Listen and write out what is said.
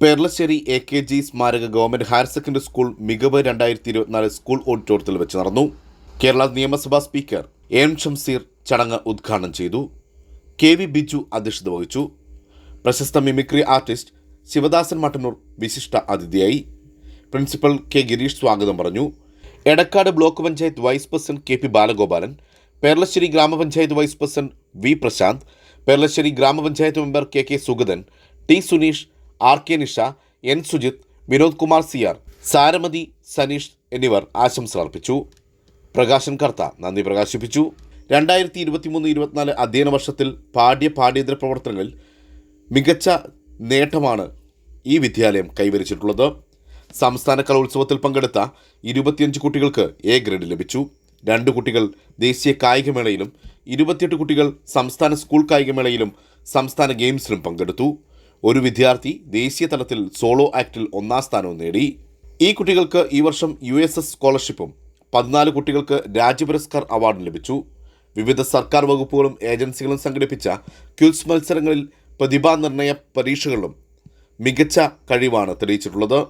Perlassery A K G സ്മാരക government higher secondary school മികവ് രണ്ടായിരത്തി ഇരുപത്തിനാല് സ്കൂൾ ഓഡിറ്റോറിയത്തിൽ വെച്ച് നടന്നു. കേരള നിയമസഭാ സ്പീക്കർ എം ഷംസീർ ചടങ്ങ് ഉദ്ഘാടനം ചെയ്തു. കെ വി ബിജു അധ്യക്ഷത വഹിച്ചു. പ്രശസ്ത മിമിക്രി ആർട്ടിസ്റ്റ് ശിവദാസൻ മട്ടന്നൂർ വിശിഷ്ട അതിഥിയായി. പ്രിൻസിപ്പൽ കെ ഗിരീഷ് സ്വാഗതം പറഞ്ഞു. Edakkad block panchayat vice president K P Balagopalan Perlassery ഗ്രാമപഞ്ചായത്ത് vice president V Prasanth Perlassery ഗ്രാമപഞ്ചായത്ത് member K K Sugathan T Suneesh R K Nisha N Sujith Vinod Kumar C R Saramathi Saneesh എന്നിവർ ആശംസകൾ അർപ്പിച്ചു. പ്രകാശൻ കർത്ത നന്ദി പ്രകാശിപ്പിച്ചു. രണ്ടായിരത്തി ഇരുപത്തിമൂന്ന് ഇരുപത്തിനാല് അധ്യയന വർഷത്തിൽ പാഠ്യ പാഠ്യേതര പ്രവർത്തനങ്ങളിൽ മികച്ച നേട്ടമാണ് ഈ വിദ്യാലയം കൈവരിച്ചിട്ടുള്ളത്. സംസ്ഥാന കലോത്സവത്തിൽ പങ്കെടുത്ത ഇരുപത്തിയഞ്ച് കുട്ടികൾക്ക് എ ഗ്രേഡ് ലഭിച്ചു. രണ്ട് കുട്ടികൾ ദേശീയ കായികമേളയിലും ഇരുപത്തിയെട്ട് കുട്ടികൾ സംസ്ഥാന സ്കൂൾ കായികമേളയിലും സംസ്ഥാന ഗെയിംസിലും പങ്കെടുത്തു. ഒരു വിദ്യാർത്ഥി ദേശീയ തലത്തിൽ സോളോ ആക്ടിൽ ഒന്നാം സ്ഥാനവും നേടി. ഈ കുട്ടികൾക്ക് ഈ വർഷം യു എസ് എസ് സ്കോളർഷിപ്പും പതിനാല് കുട്ടികൾക്ക് രാജ്യപുരസ്കാർ അവാർഡും ലഭിച്ചു. വിവിധ സർക്കാർ വകുപ്പുകളും ഏജൻസികളും സംഘടിപ്പിച്ച ക്യൂസ് മത്സരങ്ങളിൽ പ്രതിഭാ നിർണയ പരീക്ഷകളിലും മികച്ച കഴിവാണ് തെളിയിച്ചിട്ടുള്ളത്.